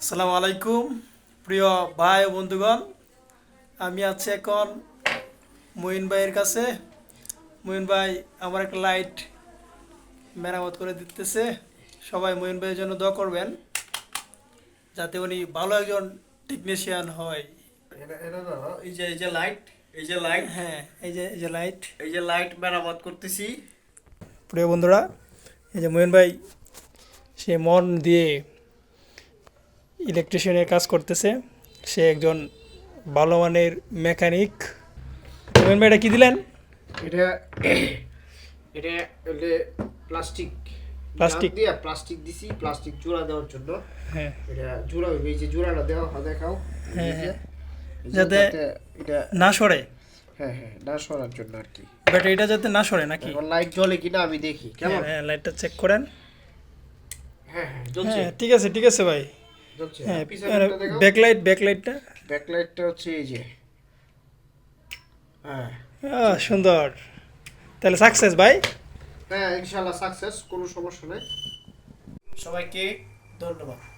আসসালামু আলাইকুম প্রিয় ভাই ও বন্ধুগণ। আমি আছি এখন মঈন ভাইয়ের কাছে। মঈন ভাই আমার একটা লাইট মেরামত করে দিতেছে। সবাই মঈন ভাইয়ের জন্য দোয়া করবেন যাতে উনি ভালো একজন টেকনিশিয়ান হয়। এই যে এই যে লাইট এই যে লাইট হ্যাঁ এই যে এই যে লাইট এই যে লাইট মেরামত করতেছি। প্রিয় বন্ধুরা এই যে মঈন ভাই সে মন দিয়ে ইলেকট্রিশিয়ানের কাজ করতেছে। সে একজন ভালো মানের মেকানিক। মঈন ভাই এটা কি দিলেন? এটা এটা প্লাস্টিক। প্লাস্টিক। দিয়ে প্লাস্টিক দিছি প্লাস্টিক জোড়া দেওয়ার জন্য। হ্যাঁ। এটা জোড়া হইবে এই যে জোড়াটা দেওয়া হয় দেখাও। হ্যাঁ, হ্যাঁ। যাতে- এটা না সরে। হ্যাঁ হ্যাঁ না সরার জন্য আর কি। ব্যাটারিটা যাতে না সরে নাকি? লাইট জ্বলে কিনা আমি দেখি কেমন? হ্যাঁ লাইটটা চেক করেন। হ্যাঁ হ্যাঁ জ্বলছে। হ্যাঁ ঠিক আছে ঠিক আছে ভাই। হ্যাঁ ব্যাকলাইট ব্যাকলাইটটা ব্যাকলাইটটা হচ্ছে এই যে। হ্যাঁ। সুন্দর। তাহলে সাকসেস ভাই? হ্যাঁ ইনশাআল্লাহ সাকসেস কোনো সমস্যা নেই। সবাইকে ধন্যবাদ।